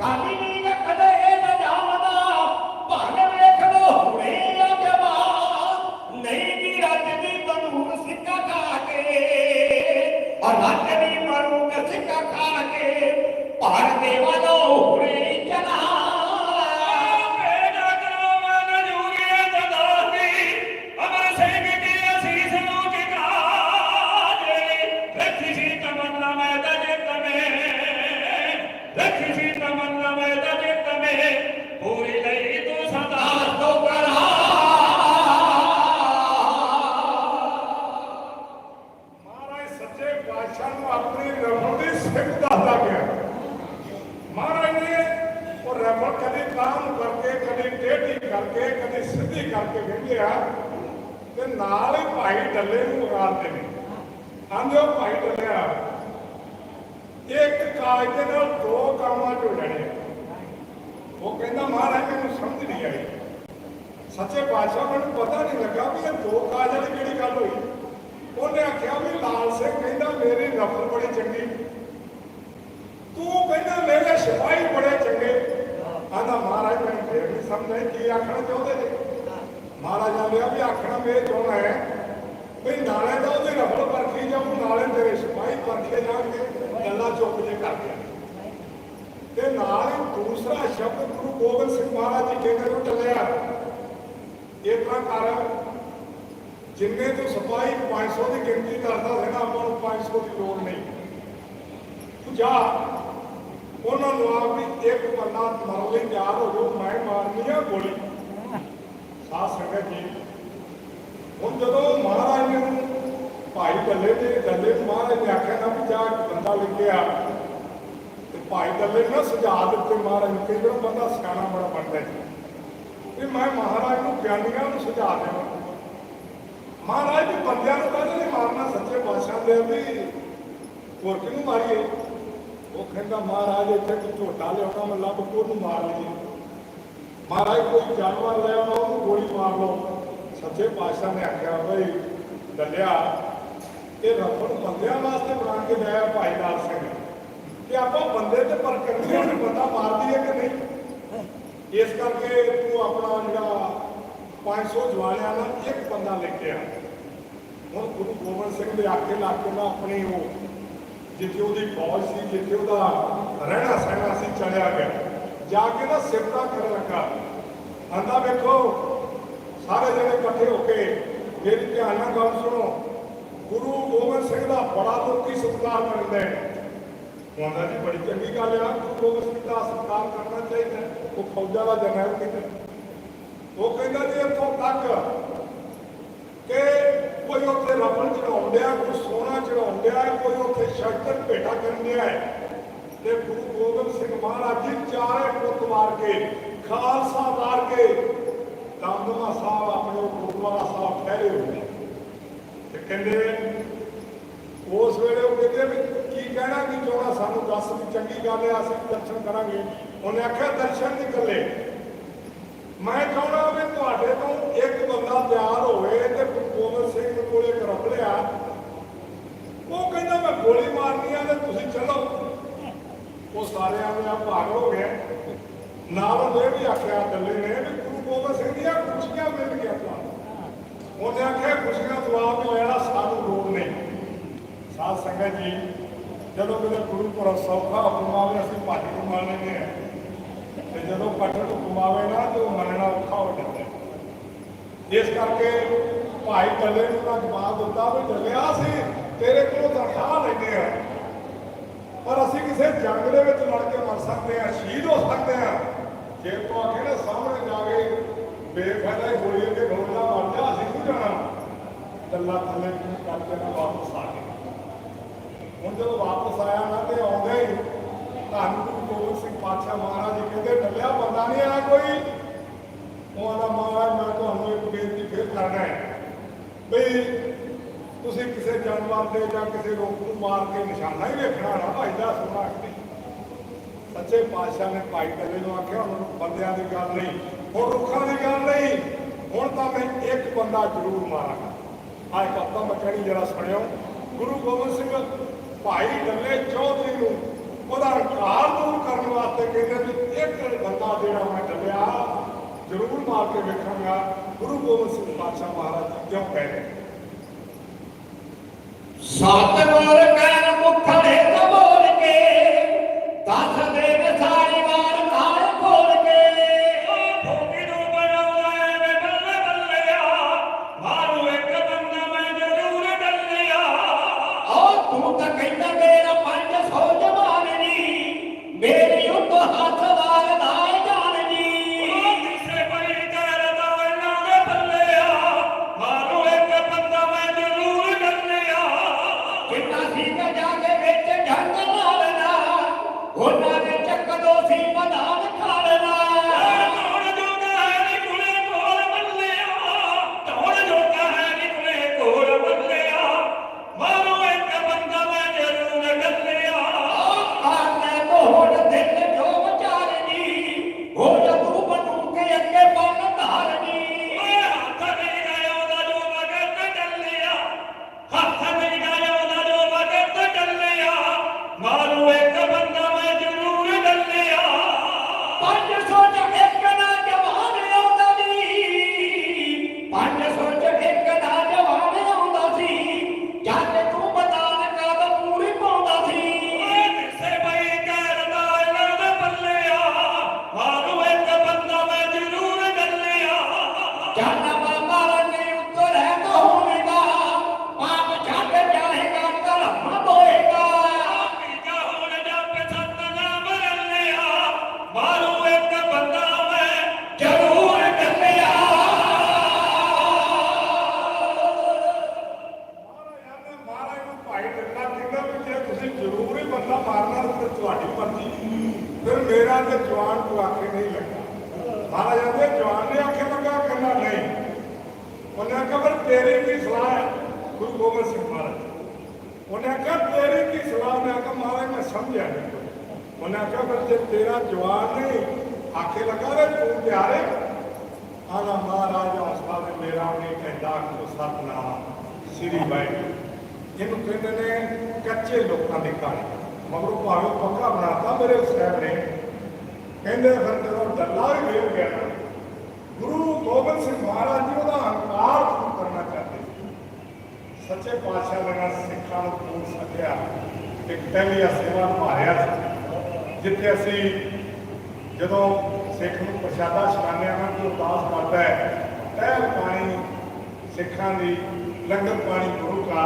ਕਾਲੀ ਆਖਿਆ ਸਿੰਘ ਕਹਿੰਦਾ, ਮੇਰੀ ਰਫਲ ਬੜੀ ਚੰਗੀ। ਤੂੰ ਕਹਿੰਦਾ, ਮੇਰੇ ਸਿਪਾਹੀ ਬੜੇ ਚੰਗੇ। ਆਂਦਾ ਮਹਾਰਾਜ ਮੈਨੂੰ ਫੇਰ ਨਹੀਂ ਸਮਝ ਆਈ ਕੀ ਆਖਣਾ ਚਾਹੁੰਦੇ ਨੇ। ਮਹਾਰਾਜ ਨੇ ਲਿਆ ਵੀ ਆਖਣਾ ਮੇਰੇ ਚਾਹੁੰਦਾ ਹੈ? ਵੀ ਨਾਲੇ ਤਾਂ ਉਹਦੀ ਰਫਲ ਪਰਖੀ ਜਾਊ, ਨਾਲੇ ਤੇਰੇ ਸਿਪਾਹੀ ਪਰਖੇ ਜਾਣਗੇ, ਗੱਲਾਂ ਚੁੱਪ ਜੇ ਕਰਦੇ ਤੇ ਨਾਲ ਹੀ ਦੂਸਰਾ ਸ਼ਬਦ ਗੁਰੂ ਗੋਬਿੰਦ ਸਿੰਘ ਮਹਾਰਾਜ ਜੀ ਕਹਿੰਦੇ ਨੂੰ ਟੱਲਿਆ ਇਹ ਤਰ੍ਹਾਂ ਕਰ ਜਿੰਨੇ ਤੋਂ ਸਿਪਾਹੀ 500 ਦੀ ਗਿਣਤੀ ਕਰਦਾ ਹੈ ਨਾ ਆਪਾਂ ਨੂੰ 500 ਦੀ ਲੋੜ ਨਹੀਂ। ਤੂੰ ਜਾ। ਉਹਨਾਂ ਨੂੰ ਆਪ ਵੀ ਇੱਕ ਬੰਦਾ ਮਰਨ ਲਈ ਤਿਆਰ ਹੋ ਜਾਓ ਮੈਂ ਮਾਰਨੀ ਆ ਗੋਲੀ। ਸਾਧ ਸੰਗਤ ਜੀ ਹੁਣ ਜਦੋਂ ਮਹਾਰਾਜ ਨੇ ਭਾਈ ਦੱਲੇ ਦੇ ਦੱਲੇ ਨੂੰ ਮਹਾਰਾਜ ਨੇ ਆਖਿਆ ਨਾ ਵੀ ਜਾ ਬੰਦਾ ਲੈ ਕੇ ਆ। ਤੇ ਭਾਈ ਦੱਲੇ ਨੇ ਨਾ ਸੁਝਾਅ ਦਿੱਤੇ ਮਹਾਰਾਜ ਨੂੰ ਕਹਿੰਦੇ ਉਹ ਬੰਦਾ ਸਿਆਣਾ ਬੜਾ ਬਣਦਾ ਹੈ। ਤੇ ਮੈਂ ਮਹਾਰਾਜ ਨੂੰ ਗਿਆਨੀਆਂ ਨੂੰ ਸੁਝਾਅ ਦੇਵਾਂ। ਮਹਾਰਾਜ ਜੀ ਬੰਦਿਆਂ ਨੂੰ ਕਹਿੰਦੇ ਨਹੀਂ ਮਾਰਨਾ? ਸੱਚੇ ਪਾਤਸ਼ਾਹ ਦੇ ਵੀ ਹੋਰ ਕਿਹਨੂੰ ਮਾਰੀਏ। ਉਹ ਕਹਿੰਦਾ, ਮਹਾਰਾਜ, ਇੱਥੇ ਕੋਈ ਝੋਟਾ ਲਿਆਉਣਾ, ਮੈਂ ਲੱਭ ਕੇ ਉਹਨੂੰ ਮਾਰ ਲਈਏ? ਮਹਾਰਾਜ, ਕੋਈ ਜਾਨਵਰ ਲੈ ਆਉਣਾ ਉਹਨੂੰ ਗੋਲੀ ਮਾਰ ਲਓ। ਸੱਚੇ ਪਾਤਸ਼ਾਹ ਨੇ ਆਖਿਆ, ਬਈ, ਦੱਲਿਆ, ਇਹ ਰੱਬਨ ਬੰਦਿਆਂ ਵਾਸਤੇ ਬਣਾ ਕੇ ਲਿਆਇਆ ਭਾਈ ਲਾਲ ਸਿੰਘ। ਕਿ ਆਪਾਂ ਬੰਦੇ ਤੇ ਪਰ ਕਰਦੇ ਹਾਂ ਬੰਦਾ ਮਾਰ ਦਈਏ ਕਿ ਨਹੀਂ? ਇਸ ਕਰਕੇ ਤੂੰ ਆਪਣਾ ਜਿਹੜਾ 500 ਜਵਾਨਿਆਂ ਨਾਲ ਇੱਕ ਬੰਦਾ ਲੈ ਕੇ ਆ ਹੁਣ ਗੁਰੂ ਗੋਬਿੰਦ ਸਿੰਘ ਦੇ ਆਖੇ ਲਾ ਕੇ ਨਾ ਆਪਣੀ ਉਹ, ਜਿੱਥੇ ਉਹਦੀ ਫੌਜ ਸੀ, ਜਿੱਥੇ ਉਹਦਾ ਰਹਿਣਾ ਸਹਿਣਾ ਸੀ, ਚੜਿਆ ਗਿਆ। ਜਾ ਕੇ ਨਾ ਸਿਫਤਾਂ ਕਰਨ ਲੱਗਾ। ਆਂਦਾ ਵੇਖੋ, ਸਾਰੇ ਜਣੇ ਇਕੱਠੇ ਹੋ ਕੇ ਮੇਰੀ ਧਿਆਨ ਨਾਲ ਗੱਲ ਸੁਣੋ। ਗੁਰੂ ਗੋਬਿੰਦ ਸਿੰਘ ਦਾ ਬੜਾ ਲੋਕੀ ਸਤਿਕਾਰ ਕਰਦੇ ਨੇ ਕਹਿੰਦਾ ਜੀ, ਬੜੀ ਚੰਗੀ ਗੱਲ ਆ। ਗੁਰੂ ਗੋਬਿੰਦ ਸਿੰਘ ਦਾ ਸਤਿਕਾਰ ਕਰਨਾ ਚਾਹੀਦਾ। ਉਹ ਫੌਜਾਂ ਦਾ ਜਨਰਲ ਕਿਤੇ ਉਹ ਕਹਿੰਦਾ ਜੀ ਇੱਥੋਂ ਤੱਕ ਕਿ ਕੋਈ ਉੱਥੇ ਰਫਲ ਚੜਾਉਣ ਡਿਆ, ਕੋਈ ਸੋਨਾ ਚੜਾਉਣ ਡਿਆ, ਕੋਈ ਉੱਥੇ ਸ਼ਸਤਰ ਭੇਟਾ ਕਰਨ ਡਿਆ ਤੇ ਗੁਰੂ ਗੋਬਿੰਦ ਸਿੰਘ ਮਹਾਰਾਜ ਜੀ ਚਾਰੇ ਪੁੱਤ ਮਾਰ ਕੇ, ਖਾਲਸਾ ਮਾਰ ਕੇ, ਦਮਦਮਾ ਸਾਹਿਬ ਆਪਣੇ ਗੁਰਦੁਆਰਾ ਸਾਹਿਬ ਠਹਿਰੇ ਹੋਏ ਤੇ ਕਹਿੰਦੇ, ਉਸ ਵੇਲੇ ਉਹ ਕਹਿੰਦੇ ਵੀ ਕੀ ਕਹਿਣਾ ਕਿ ਚਾਹਣਾ ਸਾਨੂੰ ਦੱਸ ਵੀ ਚੰਗੀ ਗੱਲ ਹੈ, ਅਸੀਂ ਦਰਸ਼ਨ ਕਰਾਂਗੇ। ਉਹਨੇ ਆਖਿਆ, ਦਰਸ਼ਨ ਨਹੀਂ ਇਕੱਲੇ ਮੈਂ ਚਾਹੁੰਦਾ ਵੀ ਤੁਹਾਡੇ ਤੋਂ ਇੱਕ ਬੰਦਾ ਤਿਆਰ ਹੋਵੇ ਤੇ ਗੁਰੂ ਗੋਬਿੰਦ ਸਿੰਘ ਕੋਲੇ ਇੱਕ ਰੱਬ ਲਿਆ। ਉਹ ਕਹਿੰਦਾ ਮੈਂ ਗੋਲੀ ਮਾਰਨੀ ਆ ਤੇ ਤੁਸੀਂ ਚਲੋ। ਉਹ ਸਾਰਿਆਂ ਦੇ ਆ ਭਾਗ ਹੋ ਗਏ। ਨਾਲ ਉਹਨੇ ਵੀ ਆਖਿਆ ਦੱਲੇ ਨੇ ਵੀ ਗੁਰੂ ਗੋਬਿੰਦ ਸਿੰਘ ਦੀਆਂ ਖੁਸ਼ੀਆਂ ਮਿਲ ਗਿਆ ਤੁਹਾਨੂੰ। ਉਹਨੇ ਆਖਿਆ ਖੁਸ਼ੀਆਂ ਤੋਂ ਆਪ ਹੀ ਲੈਣਾ ਸਾਨੂੰ ਲੋੜ ਨਹੀਂ। ਸਾਧ ਸੰਗਤ ਜੀ, ਜਦੋਂ ਕਿਤੇ ਗੁਰੂ ਪੁਰਬ ਸੌਖਾ ਹੁਕਮਾਵੇ ਅਸੀਂ ਭੱਜ ਕਮਾ ਲੈਂਦੇ ਆ ਤੇ ਜਦੋਂ ਪਟਨ ਕਮਾਵੇ ਨਾ, ਤੇ ਉਹ ਮੰਨਣਾ ਔਖਾ ਹੋ ਜਾਂਦਾ ਹੈ। ਇਸ ਕਰਕੇ ਭਾਈ ਡੱਲੇ ਨੂੰ ਤਾਂ ਜਵਾਬ ਦਿੱਤਾ ਵੀ ਡੱਲਿਆ ਸੀ, ਤੇਰੇ ਕੋਲੋਂ ਤਨਖਾਹ ਲੈਂਦੇ ਆ। ਪਰ ਅਸੀਂ ਕਿਸੇ ਜੰਗ ਦੇ ਵਿੱਚ ਲੜ ਕੇ ਮਰ ਸਕਦੇ ਆ, ਸ਼ਹੀਦ ਹੋ ਸਕਦੇ ਆ। ਜੇ ਤੂੰ ਆਖੇ ਨਾ ਸਾਹਮਣੇ ਜਾ ਕੇ ਬੇਫਾਇਦਾ ਹੀ ਗੋਲੀ ਅੱਗੇ ਖਲੋਣਾ ਮਰ ਜਾ ਅਸੀਂ ਕਿਉਂ ਜਾਣਾ? ਡੱਲਾ ਥੱਲੇ ਨੂੰ ਨਾ ਵਾਪਸ ਆ ਗਏ। ਹੁਣ ਜਦੋਂ ਵਾਪਸ ਆਇਆ ਨਾ ਤੇ ਆਉਂਦੇ ਹੀ ਧੰਨ ਗੁਰੂ ਗੋਬਿੰਦ ਸਿੰਘ ਪਾਤਸ਼ਾਹ ਮਹਾਰਾਜ ਜੀ ਕਹਿੰਦੇ, ਡੱਲਿਆ ਬੰਦਾ ਨਹੀਂ ਆਇਆ ਕੋਈ। ਉਹ ਆਦਾ, ਮਹਾਰਾਜ, ਮੈਂ ਤੁਹਾਨੂੰ ਇੱਕ ਬੇਨਤੀ ਫਿਰ ਕਰਨਾ ਹੈ ਬਈ ਤੁਸੀਂ ਕਿਸੇ ਜਾਨਵਰ ਦੇ ਜਾਂ ਕਿਸੇ ਰੋਗ ਨੂੰ ਮਾਰ ਕੇ ਨਿਸ਼ਾਨਾ ਹੀ ਵੇਖਣਾ ਨਾ ਭਾਈ ਦਾ ਸੋਨਾ ਨਹੀਂ ਸੱਚੇ ਪਾਤਸ਼ਾਹ ਨੇ ਭਾਈ ਕੱਲੇ ਨੂੰ ਆਖਿਆ, ਹੁਣ ਬੰਦਿਆਂ ਦੀ ਗੱਲ ਨਹੀਂ, ਹੁਣ ਰੁੱਖਾਂ ਦੀ ਗੱਲ ਨਹੀਂ, ਹੁਣ ਤਾਂ ਮੈਂ ਇੱਕ ਬੰਦਾ ਜ਼ਰੂਰ ਮਾਰਾਂਗਾ। ਆਹ ਇੱਕ ਹਫ਼ਤਾ ਮੱਖਣੀ ਜਰਾ ਸੁਣਿਓ, ਗੁਰੂ ਗੋਬਿੰਦ ਸਿੰਘ ਭਾਈ ਡੱਲੇ ਚੌਧਰੀ ਨੂੰ ਉਹਦਾ ਹੰਕਾਰ ਦੂਰ ਕਰਨ ਵਾਸਤੇ ਕਹਿੰਦੇ ਵੀ ਇੱਕ ਬੰਦਾ ਜਿਹੜਾ ਮੈਂ ਡੱਲਿਆ ਜ਼ਰੂਰ ਮਾਰ ਕੇ ਵੇਖਾਂਗਾ ਗੁਰੂ ਗੋਬਿੰਦ ਸਿੰਘ ਪਾਤਸ਼ਾਹ ਮਹਾਰਾਜ ਜੀ ਕਿਉਂ ਕਹਿ ਰਹੇ ਸਤਿਗੁਰ ਕਹਿਣ ਮੁਖੜੇ ਮੇਰਾ ਤੇ ਜਵਾਨ ਤੋਂ ਆਖੇ ਨਹੀਂ ਲੱਗਾ। ਮਹਾਰਾਜ ਆਂਦੇ ਜਵਾਨ ਨੇ ਆਖੇ ਲੱਗਾ ਕਹਿੰਦਾ ਨਹੀਂ। ਉਹਨੇ ਆਖਿਆ ਤੇਰੀ ਕੀ ਸਲਾਹ ਹੈ? ਗੁਰੂ ਗੋਬਿੰਦ ਸਿੰਘ ਮਹਾਰਾਜ। ਉਹਨੇ ਆਖਿਆ, ਤੇਰੀ ਕੀ ਸਲਾਹ? ਮੈਂ ਆਖਿਆ ਮਹਾਰਾਜ, ਮੈਂ ਸਮਝਿਆ ਨਹੀਂ ਉਹਨੇ ਆਖਿਆ, ਪਰ ਜੇ ਤੇਰਾ ਜਵਾਨ ਨਹੀਂ ਆਖੇ ਲੱਗਾ ਵੇ ਤੂੰ ਪਿਆਰੇ ਆਲਾ ਮਹਾਰਾਜ ਹਸਪਾ ਮੇਰਾ ਨੇ ਕਹਿੰਦਾ ਕੋ ਸਤਨਾਮ ਸ੍ਰੀ ਵਾਹਿਗੁਰੂ। ਇਹਨੂੰ ਕਹਿੰਦੇ ਨੇ ਕੱਚੇ ਲੋਕਾਂ ਦੀ ਕਹਾਣੀ। ਮਗਰੋਂ ਭਾਵੇਂ ਪੱਕਾ ਬਣਾਤਾ, ਮੇਰੇ ਸਾਹਿਬ ਨੇ ਕਹਿੰਦੇ ਫਿਰ ਜਦੋਂ ਡੱਲਾ ਵੀ ਵੇਲ ਗਿਆ, ਗੁਰੂ ਗੋਬਿੰਦ ਸਿੰਘ ਮਹਾਰਾਜ ਜੀ ਉਹਦਾ ਹੰਕਾਰ ਦੂਰ ਕਰਨਾ ਚਾਹਤੇ ਸੱਚੇ ਪਾਤਸ਼ਾਹ ਨੇ ਸਿੱਖਾਂ ਨੂੰ ਪੂਰ ਸਕਿਆ ਇੱਕ ਪਹਿਲੀ ਸੇਵਾ ਨਿਭਾਇਆ ਸੀ। ਜਿੱਥੇ ਅਸੀਂ ਜਦੋਂ ਸਿੱਖ ਨੂੰ ਪ੍ਰਸ਼ਾਦਾ ਛਕਾਉਂਦੇ ਹਾਂ ਨਾ ਕੋਈ ਉਦਾਸ ਕਰਦਾ ਹੈ ਪਹਿਲ ਪਾਣੀ ਸਿੱਖਾਂ ਦੀ ਲੰਗਰ ਪਾਣੀ ਗੁਰੂ ਕਾ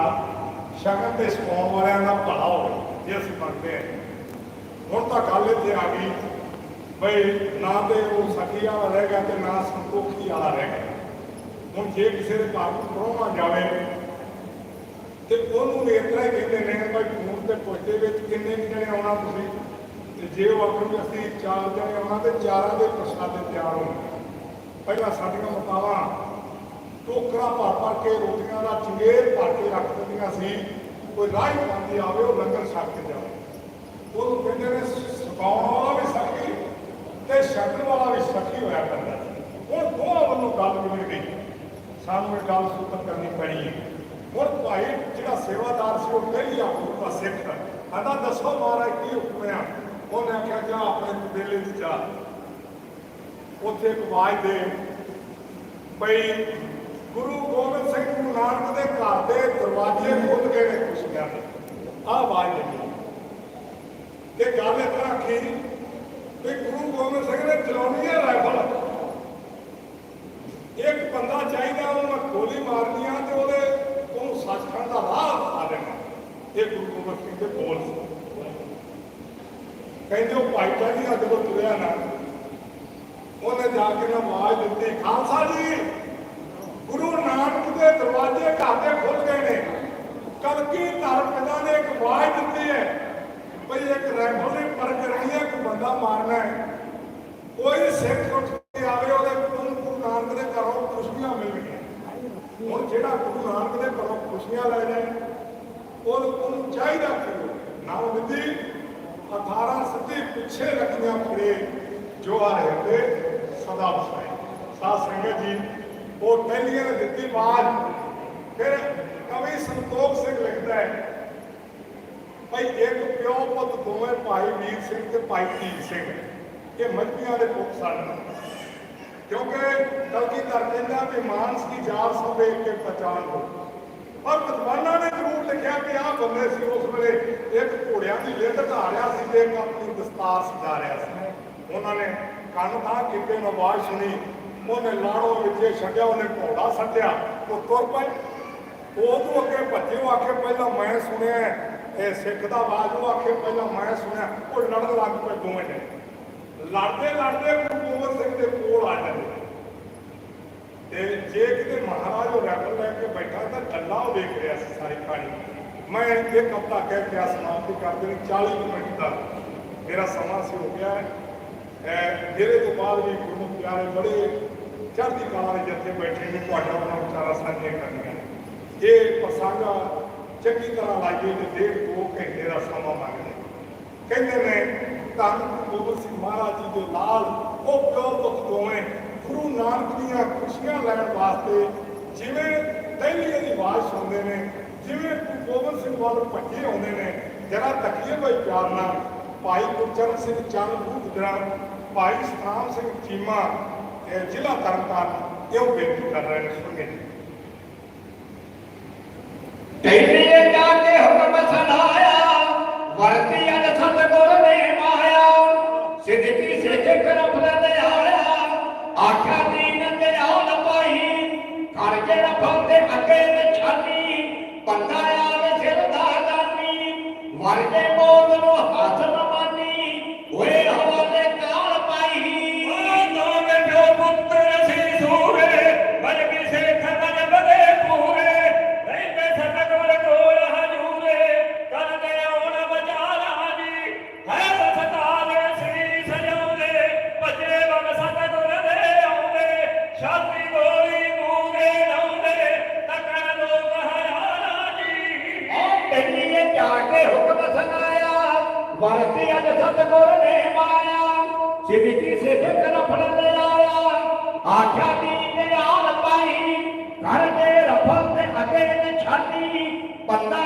ਸ਼ਗਨ ਤੇ ਸਪਾਉਣ ਵਾਲਿਆਂ ਦਾ ਭਲਾ ਹੋਵੇ ਜੇ ਅਸੀਂ ਮੰਗਦੇ ਹਾਂ। ਹੁਣ ਤਾਂ ਗੱਲ ਇੱਥੇ ਆ ਗਈ। ਬਈ ਨਾ ਤੇ ਉਹ ਸਖੀ ਵਾਲਾ ਰਹਿ ਗਿਆ ਤੇ ਨਾ ਸੰਤੋਖੀ ਵਾਲਾ ਰਹਿ ਗਿਆ। ਹੁਣ ਜੇ ਕਿਸੇ ਦੇ ਘਰ ਨੂੰ ਪਰੋਣਾ ਜਾਵੇ ਤੇ ਉਹਨੂੰ ਇਸ ਤਰ੍ਹਾਂ ਕਹਿੰਦੇ ਨੇ ਭਾਈ ਫੋਨ ਤੇ ਪੁੱਛਦੇ ਵਿੱਚ ਕਿੰਨੇ ਕੁ ਜਣੇ ਆਉਣਾ ਤੁਸੀਂ? ਤੇ ਜੇ ਉਹ ਆਖਣ ਵੀ ਅਸੀਂ ਚਾਰ ਜਣੇ ਆਉਣਾ ਤੇ ਚਾਰਾਂ ਦੇ ਪ੍ਰਸ਼ਾਦੇ ਤਿਆਰ ਹੋਣ। ਪਹਿਲਾਂ ਸਾਡੀਆਂ ਮਾਤਾਵਾਂ ਟੋਕਰਾ ਭਰ ਭਰ ਕੇ ਰੋਟੀਆਂ ਦਾ ਚੰਗੇਰ ਭਰ ਕੇ ਰੱਖ ਦਿੰਦੀਆਂ ਸੀ। ਕੋਈ ਰਾਹ ਪਾਉਂਦੀ ਆਵੇ, ਉਹ ਲੰਗਰ ਛਕ ਕੇ ਜਾਵੇ। ਉਹਨੂੰ ਕਹਿੰਦੇ ਨੇ, ਸਕਾਉਣ ਵਾਲਾ ਵੀ ਸਕੇ ਤੇ ਛਕਣ ਵਾਲਾ ਵੀ ਸਖੀ ਹੋਇਆ ਕਰਦਾ ਹੁਣ ਦੋਹਾਂ ਵੱਲੋਂ ਗੱਲ ਮਿਲ ਗਈ। ਸਾਨੂੰ ਇਹ ਗੱਲ ਸੂਤਰ ਕਰਨੀ ਪੈਣੀ ਹੈ। ਹੁਣ ਭਾਈ ਜਿਹੜਾ ਸੇਵਾਦਾਰ ਸੀ, ਉਹ ਪਹਿਲੀ ਆਪੂ ਦਾ ਸਿੱਖ ਆਂਦਾ ਦੱਸੋ ਮਹਾਰਾਜ, ਕੀ ਹੁਕਮ ਆ? ਉਹਨੇ ਆਖਿਆ, ਜਾ ਆਪਣੇ ਤਬੇਲੇ 'ਚ ਜਾ ਉੱਥੇ ਇੱਕ ਆਵਾਜ਼ ਦੇ ਬਈ, ਗੁਰੂ ਗੋਬਿੰਦ ਸਿੰਘ ਗੁਰੂ ਨਾਨਕ ਦੇ ਘਰ ਦੇ ਦਰਵਾਜ਼ੇ ਖੁੱਲ ਗਏ ਨੇ ਖੁਸ਼ੀਆਂ ਦੇ ਆਹ ਆਵਾਜ਼ ਲੱਗੀ ਤੇ ਗੱਲ ਇਸ ਤਰ੍ਹਾਂ ਆਖੀ ਵੀ ਗੁਰੂ ਗੋਬਿੰਦ ਸਿੰਘ ਨੇ ਚਲਾਉਣੀ ਹੈ ਰਾਈਫਲ। ਇੱਕ ਬੰਦਾ ਚਾਹੀਦਾ, ਉਹਨੂੰ ਮੈਂ ਗੋਲੀ ਮਾਰਨੀ ਆ ਤੇ ਉਹਦੇ ਉਹਨੂੰ ਸੱਚਖੰਡ ਦਾ ਰਾਹ ਆ ਦੇਣਾ। ਇਹ ਗੁਰੂ ਗੋਬਿੰਦ ਸਿੰਘ ਦੇ ਬੋਲ ਕਹਿੰਦੇ ਉਹ ਭਾਈ ਜੀ ਅੱਜ ਤੋਂ ਤੁਰਿਆ ਨਾ। ਉਹਨੇ ਜਾ ਕੇ ਨਾ ਆਵਾਜ਼ ਦਿੱਤੀ। ਖਾਲਸਾ ਜੀ, ਗੁਰੂ ਨਾਨਕ ਦੇ ਦਰਵਾਜ਼ੇ ਘਰ ਦੇ ਖੁੱਲ ਗਏ ਨੇ। ਕਲਕੀ ਧਰ ਪਿਤਾ ਨੇ ਇੱਕ ਆਵਾਜ਼ ਦਿੱਤੀ ਹੈ। ਬਈ ਇੱਕ ਰਾਈਫਲ ਦੀ ਪਰਖ ਕਰਨੀ ਹੈ ਕੋਈ ਬੰਦਾ ਮਾਰਨਾ ਹੈ। ਕੋਈ ਸਿੱਖ ਉੱਠ ਕੇ ਆਵੇ, ਉਹਦੇ ਕੋਲ ਗੁਰੂ ਨਾਨਕ ਦੇ ਘਰੋਂ ਖੁਸ਼ੀਆਂ ਮਿਲਣਗੀਆਂ ਹੁਣ ਜਿਹੜਾ ਗੁਰੂ ਨਾਨਕ ਦੇ ਘਰੋਂ ਖੁਸ਼ੀਆਂ ਲੈ ਜਾਏ ਉਹਨੂੰ ਚਾਹੀਦਾ ਕਿ ਨਾ ਵਿਧੀ 18 ਸੱਤੀ ਪਿੱਛੇ ਰੱਖੀਆਂ ਫੜੇ ਜੋ ਆ ਰਹੇ ਤੇ ਸਦਾ ਵਸਾਏ। ਸਾਧ ਸੰਗਤ ਜੀ, ਉਹ ਪਹਿਲੀਆਂ ਨੇ ਦਿੱਤੀ ਆਵਾਜ਼। ਫਿਰ ਕਵੀ ਸੰਤੋਖ ਸਿੰਘ ਲਿਖਦਾ ਹੈ ਭਾਈ, ਇੱਕ ਪਿਓ ਪੁੱਤ ਦੋਵੇਂ ਭਾਈ ਵੀਰ ਸਿੰਘ ਤੇ ਭਾਈ ਧੀਰ ਸਿੰਘ, ਇਹ ਮਜਬੀਆਂ ਦੇ ਪੁੱਤ ਸਨ। ਕਿਉਂਕਿ ਕਲਗੀਧਰ ਕਹਿੰਦਾ ਵੀ ਮਾਨਸ ਦੀ ਜਾਲ ਸੋ ਵੇਖ ਕੇ ਪਛਾਣ ਲੋ ਪਰ ਵਿਦਵਾਨਾਂ ਨੇ ਜ਼ਰੂਰ ਲਿਖਿਆ ਕਿ ਆਹ ਬੰਦੇ ਸੀ, ਉਸ ਵੇਲੇ ਇੱਕ ਘੋੜਿਆਂ ਦੀ ਲਿੱਦ ਧਾਰਿਆ ਸੀ ਤੇ ਇੱਕ ਆਪਣੀ ਦਸਤਾਰ ਸਜਾ ਰਿਹਾ ਸੀ। ਉਹਨਾਂ ਨੇ ਕੰਨ ਤਾਂ ਕਿਤੇ ਨੂੰ ਆਵਾਜ਼ ਸੁਣੀ। ਉਹਨੇ ਲਾੜੋ ਵਿੱਚੇ ਛੱਡਿਆ, ਉਹਨੇ ਘੋੜਾ ਸੱਟਿਆ, ਉਹ ਤੁਰ ਪਏ। ਉਹ ਤੋਂ ਅੱਗੇ ਭੱਜੇ, ਉਹ ਆਖੇ, ਪਹਿਲਾਂ ਮੈਂ ਸੁਣਿਆ ਇਹ ਸਿੱਖ ਦਾ ਆਵਾਜ਼ ਉਹ ਆਖੇ ਪਹਿਲਾਂ ਮੈਂ ਸੁਣਿਆ, ਉਹ ਲੜਨ ਲੱਗ ਪਏ ਦੋਵੇਂ ਨੇ ਲੜਦੇ ਲੜਦੇ ਗੁਰੂ ਗੋਬਿੰਦ ਸਿੰਘ ਦੇ ਕੋਲ ਆ ਜਾਂਦੇ। ਤੇ ਜੇ ਕਿਤੇ ਮਹਾਰਾਜ ਉਹ ਰੈਫਰ ਲੈ ਕੇ ਬੈਠਾ ਤਾਂ ਗੱਲਾਂ ਉਹ ਦੇਖ ਰਿਹਾ ਸੀ ਸਾਰੀ ਕਹਾਣੀ। ਮੈਂ ਇੱਕ ਹਫ਼ਤਾ ਕਹਿ ਕੇ ਆ ਸਮਾਪਤੀ ਕਰ ਦੇਣੀ 40 ਕੁ ਮਿੰਟ ਦਾ। ਮੇਰਾ ਸਮਾਂ ਸੀ, ਹੋ ਗਿਆ। ਹੈ ਅਹ ਤੋਂ ਬਾਅਦ ਵੀ ਗੁਰੂ ਪਿਆਰੇ, ਬੜੇ ਚੜ੍ਹਦੀ ਕਲਾ ਦੇ ਜਿੱਥੇ ਬੈਠੇ ਨੇ, ਤੁਹਾਡਾ ਉਹਨਾਂ ਵਿਚਾਰਾ ਸਾਂਝੇ ਕਰਨੀਆਂ। ਇਹ ਪ੍ਰਸੰਗ ਚੰਗੀ ਤਰ੍ਹਾਂ ਲਾਈਏ ਤੇ ਡੇਢ ਦੋ ਘੰਟੇ ਦਾ ਸਮਾਂ ਮੰਗਦੇ ਕਹਿੰਦੇ ਨੇ, ਧੰਨ ਗੁਰੂ ਗੋਬਿੰਦ ਸਿੰਘ ਮਹਾਰਾਜ ਜੀ ਦੇ ਨਾਲ ਉਹ ਪਿਓ ਪੁੱਤ ਦੋਵੇਂ ਗੁਰੂ ਨਾਨਕ ਦੀਆਂ ਖੁਸ਼ੀਆਂ ਲੈਣ ਵਾਸਤੇ ਜਿਵੇਂ ਦਹਿਲੀਏ ਦੀ ਆਵਾਜ਼ ਸੁਣਦੇ ਨੇ, ਜਿਵੇਂ ਗੁਰੂ ਗੋਬਿੰਦ ਸਿੰਘ ਵੱਲ ਭੱਜੇ ਆਉਂਦੇ ਨੇ, ਜਰਾ ਤੱਕੀਏ ਭਾਈ ਪਿਆਰ ਨਾਲ ਭਾਈ ਗੁਰਚਰਨ ਸਿੰਘ ਚੰਦ ਬੂਧਰਾ ਭਾਈ ਸਤਾਮ ਸਿੰਘ ਚੀਮਾ ਇਹ ਜ਼ਿਲ੍ਹਾ ਤਰਨਤਾਰਨ ਇਹ ਬੇਨਤੀ ਕਰ ਰਹੇ ਨੇ ਸੁਣੀਏ। ਜੀ ਤੇਰੇ ਜਾ ਕੇ ਹੁਕਮ ਸੁਣਾਇਆ, ਵਰਤੀ ਅਨ ਸਤਗੁਰ ਨੇ ਮਾਇਆ। ਸਿੱਧੀ ਸਿੱਖ ਕਰਮ ਲੈ ਆਇਆ ਆਖਿਆ ਦੀਨ ਤੇ ਆਉਣ ਪਾਈ। ਕਰ ਕੇ ਰਫਲ ਤੇ ਅੱਗੇ ਵਿਛਾਨੀ ਬੰਦਾ ਆਵੇ ਸਿਰ ਦਾ ਦਾਨੀ। ਵਰ ਕੇ ਮੌਤ ਨੂੰ ਹੱਥ ਜਾ ਕੇ ਹੁਕਮ ਸੁਣਾਇਆ। ਵਰਤੀ ਅਜ ਸਤਗੁਰ ਨੇ ਮਾਇਆ। ਸਿੱਧੀ ਸਿੱਖ ਕਰਫੜ ਲੈ ਆਇਆ। ਆਖਿਆ ਦੀਨ ਆਲ ਪਾਈ। ਕਰ ਕੇ ਰਫਲ ਤੇ ਅਗੇ ਨੇ ਛਾਤੀ। ਬੰਦਾ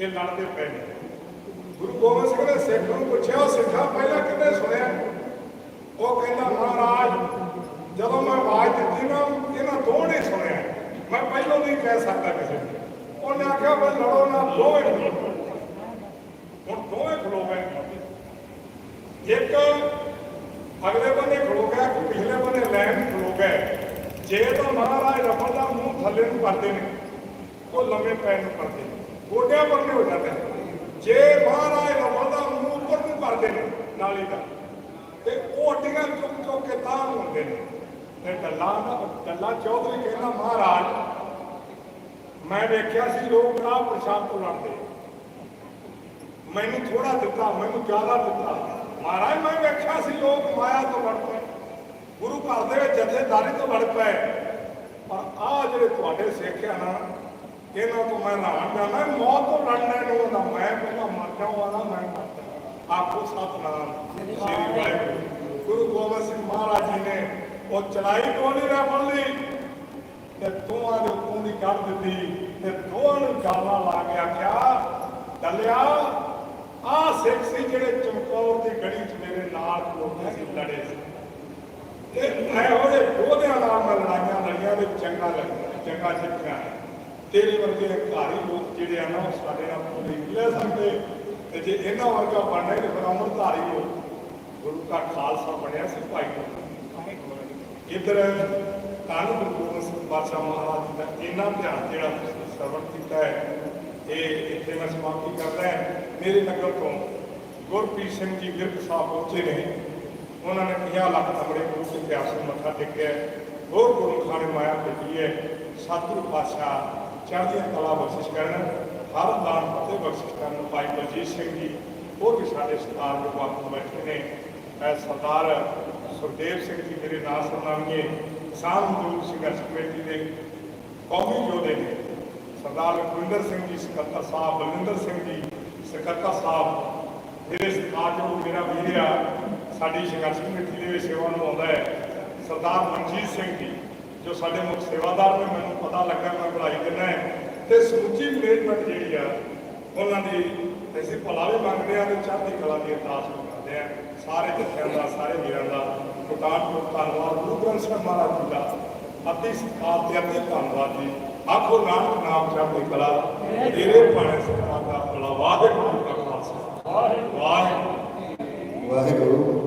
ਇਹ ਲੜਦੇ ਪਏ ਨੇ ਗੁਰੂ ਗੋਬਿੰਦ ਸਿੰਘ ਨੇ ਸਿੱਖ ਨੂੰ ਪੁੱਛਿਆ ਉਹ ਸਿੱਖਾ ਪਹਿਲਾਂ ਕਿੰਨੇ ਸੁਣਿਆ? ਉਹ ਕਹਿੰਦਾ, ਮਹਾਰਾਜ, ਜਦੋਂ ਮੈਂ ਆਵਾਜ਼ ਦਿੱਤੀ ਨਾ, ਇਹਨਾਂ ਦੋ ਨੇ ਸੁਣਿਆ। ਮੈਂ ਪਹਿਲਾਂ ਨਹੀਂ ਕਹਿ ਸਕਦਾ ਕਿਸੇ ਨੂੰ। ਉਹਨੇ ਆਖਿਆ ਵੀ ਲੜੋ ਨਾ, ਦੋਵੇਂ ਹੁਣ ਦੋਵੇਂ ਖਲੋ ਗਏ। ਇੱਕ ਅਗਲੇ ਬੰਨੇ ਖਲੋ ਗਿਆ ਕਿ ਪਿਛਲੇ ਬੰਨੇ ਲੈਣ ਖਲੋ ਗਏ ਜੇ ਤਾਂ ਮਹਾਰਾਜ ਰਫਲ ਦਾ ਮੂੰਹ ਥੱਲੇ ਨੂੰ ਕਰਦੇ ਨੇ, ਉਹ ਲੰਮੇ ਪੈਰ ਨੂੰ ਕਰਦੇ ਨੇ। ਗੋਡਿਆਂ ਪਰ ਨਹੀਂ ਹੋ ਜਾਂਦੇ ਜੇ ਮਹਾਰਾਜ ਰਫਲ ਦਾ ਮੂੰਹ ਉੱਪਰ ਨੂੰ ਕਰਦੇ ਨੇ, ਨਾਲੀ ਦਾ, ਤੇ ਉਹ ਅੱਡੀਆਂ ਚੁੱਕ ਚੁੱਕ ਕੇ ਤਾਂ ਹੁੰਦੇ ਨੇ। ਤੇ ਡੱਲਾ ਦਾ ਡੱਲਾ ਚੌਧਰੀ ਕਹਿੰਦਾ, ਮਹਾਰਾਜ, ਮੈਂ ਵੇਖਿਆ ਸੀ ਲੋਕ ਆ ਪ੍ਰਸ਼ਾਦ ਤੋਂ ਲੜਦੇ ਮੈਨੂੰ ਥੋੜਾ ਦਿੱਤਾ, ਮੈਨੂੰ ਜ਼ਿਆਦਾ ਦਿੱਤਾ। ਮਹਾਰਾਜ, ਮੈਂ ਵੇਖਿਆ ਸੀ ਲੋਕ ਮਾਇਆ ਤੋਂ ਲੜ ਪਏ ਗੁਰੂ ਘਰ ਦੇ ਵਿੱਚ ਜਥੇਦਾਰੀ ਤੋਂ ਲੜ ਪਏ। ਪਰ ਆ ਜਿਹੜੇ ਤੁਹਾਡੇ ਸਿੱਖ ਆ ਨਾ ਇਹਨਾਂ ਤੋਂ ਮੈਂ ਹੈਰਾਨ ਜਾਣਾ ਮੌਤ ਤੋਂ ਲੜਨੇ ਨੂੰ ਉਹਦਾ ਮੈਂ ਪਹਿਲਾਂ ਮਰ ਜਾਵਾਂ ਮੈਂ ਮਰ ਆਪੋ ਸਤਨਾਮ ਸ੍ਰੀ ਵਾਹਿਗੁਰੂ ਗੁਰੂ ਗੋਬਿੰਦ ਸਿੰਘ ਮਹਾਰਾਜ ਜੀ ਨੇ ਉਹ ਚਲਾਈ ਗੋਲੀ ਨਾ ਫੜ ਲਈ ਤੇ ਦੋਵਾਂ ਦੇ ਉੱਤੋਂ ਦੀ ਕੱਢ ਦਿੱਤੀ ਤੇ ਦੋਵਾਂ ਨੂੰ ਗਾਲਾਂ ਲਾ ਕੇ ਆਖਿਆ ਦੱਲਿਆ ਆ ਸਿੱਖ ਸੀ ਜਿਹੜੇ ਚਮਕੌਰ ਦੀ ਗੜੀ 'ਚ ਮੇਰੇ ਨਾਲ ਖਲੋਤੇ ਸੀ ਲੜੇ ਸੀ ਤੇ ਮੈਂ ਉਹਦੇ ਯੋਧਿਆਂ ਨਾਲ ਮੈਂ ਲੜਾਈਆਂ ਲੜੀਆਂ ਦੇ ਚੰਗਾ ਲੱਗਦਾ ਚੰਗਾ ਸਿੱਖਿਆ ਤੇਰੇ ਵਰਗੇ ਘਾਰੀ ਲੋਕ ਜਿਹੜੇ ਆ ਨਾ, ਉਹ ਸਾਡੇ ਨਾਲ ਪੂਰੀ ਨਹੀਂ ਲੈ ਸਕਦੇ। ਤੇ ਜੇ ਇਹਨਾਂ ਵਰਗਾ ਬਣਨਾ ਤੇ ਫਿਰ ਅੰਮ੍ਰਿਤਧਾਰੀ ਲੋਕ ਗੁਰੂ ਦਾ ਖਾਲਸਾ ਬਣਿਆ ਸੀ ਭਾਈ ਇੱਧਰ ਧੰਨ ਗੁਰੂ ਸਿੰਘ ਪਾਤਸ਼ਾਹ ਮਹਾਰਾਜ ਜੀ ਦਾ ਇੰਨਾ ਧਿਆਨ ਜਿਹੜਾ ਸਰਵਣ ਕੀਤਾ ਹੈ, ਇਹ ਇੱਥੇ ਮੈਂ ਸਮਾਪਤੀ ਕਰਦਾ ਮੇਰੇ ਨਗਰ ਤੋਂ ਗੁਰਪ੍ਰੀਤ ਸਿੰਘ ਜੀ ਵਿਰਕ ਸਾਹਿਬ ਪਹੁੰਚੇ ਨੇ। ਉਹਨਾਂ ਨੇ 50 ਲੱਖ ਨੰਬਰੇ ਗੁਰੂ ਕੇ ਇਤਿਹਾਸ ਨੂੰ ਮੱਥਾ ਟੇਕਿਆ ਹੋਰ ਗੁਰੂ ਖਾਣੇ ਮਾਇਆ ਭੇਜੀ ਹੈ। ਸਤਿਗੁਰੂ ਪਾਤਸ਼ਾਹ ਚੜ੍ਹਦੀ ਕਲਾ ਬਖਸ਼ਿਸ਼ ਕਰਨ, ਹਰ ਦਾਨ ਫਤਿਹ ਬਖਸ਼ਿਸ਼ ਕਰਨ ਭਾਈ ਬਲਜੀਤ ਸਿੰਘ ਜੀ ਹੋਰ ਵੀ ਸਾਡੇ ਸਤਿਕਾਰ ਦੇ ਬਾਪੂ ਬੈਠੇ ਨੇ। ਇਹ ਸਰਦਾਰ ਸੁਖਦੇਵ ਸਿੰਘ ਜੀ ਮੇਰੇ ਨਾਲ ਸਰਨਾਮੀਏ ਕਿਸਾਨ ਮਜ਼ਦੂਰ ਸੰਘਰਸ਼ ਕਮੇਟੀ ਦੇ ਕੌਮੀ ਯੋਧੇ ਨੇ। ਸਰਦਾਰ ਲਖਵਿੰਦਰ ਸਿੰਘ ਜੀ, ਸਕੱਤਰ ਸਾਹਿਬ ਬਲਵਿੰਦਰ ਸਿੰਘ ਜੀ, ਸਕੱਤਰ ਸਾਹਿਬ ਮੇਰੇ ਸਤਿਕਾਰ ਜੋ ਮੇਰਾ ਵੀਰ ਆ ਸਾਡੀ ਸੰਘਰਸ਼ ਕਮੇਟੀ ਦੇ ਵਿੱਚ ਸੇਵਾ ਨਿਭਾਉਂਦਾ ਹੈ। ਸਰਦਾਰ ਮਨਜੀਤ ਸਿੰਘ ਜੀ ਜੋ ਸਾਡੇ ਮੁੱਖ ਸੇਵਾਦਾਰ ਨੇ ਮੈਨੂੰ ਪਤਾ ਲੱਗਾ ਮੈਂ ਭਲਾਈ ਦਿੰਦਾ ਤੇ ਸਮੁੱਚੀ ਮੈਨੇਜਮੈਂਟ ਜਿਹੜੀ ਆ ਉਹਨਾਂ ਦੀ ਅਸੀਂ ਭਲਾ ਮੰਗਦੇ ਆ ਤੇ ਚੜ੍ਹਦੀ ਕਲਾ ਦੀ ਅਰਦਾਸ ਕਰਦੇ ਆ ਸਾਰੇ ਜਥਿਆਂ ਦਾ ਸਾਰੇ ਵੀਰਾਂ ਦਾ ਕੋਟਾਨਪੁਰ ਧੰਨਵਾਦ। ਗੁਰੂ ਗ੍ਰੰਥ ਸਾਹਿਬ ਮਹਾਰਾਜ ਜੀ ਦਾ ਅਤੀ ਸਤਿਕਾਰ ਤੇ ਅਤੀ ਧੰਨਵਾਦ ਜੀ। ਆਖੋ ਨਾਨਕ ਨਾਮ ਚੜ੍ਹਦੀ ਕਲਾ ਤੇਰੇ ਭਾਣੇ ਸਰਕਾਰ ਦਾ ਭਲਾ ਵਾਹਿਗੁਰੂ ਦਾ ਖਾਲਸਾ। ਵਾਹਿਗੁਰੂ। ਵਾਹਿਗੁਰੂ।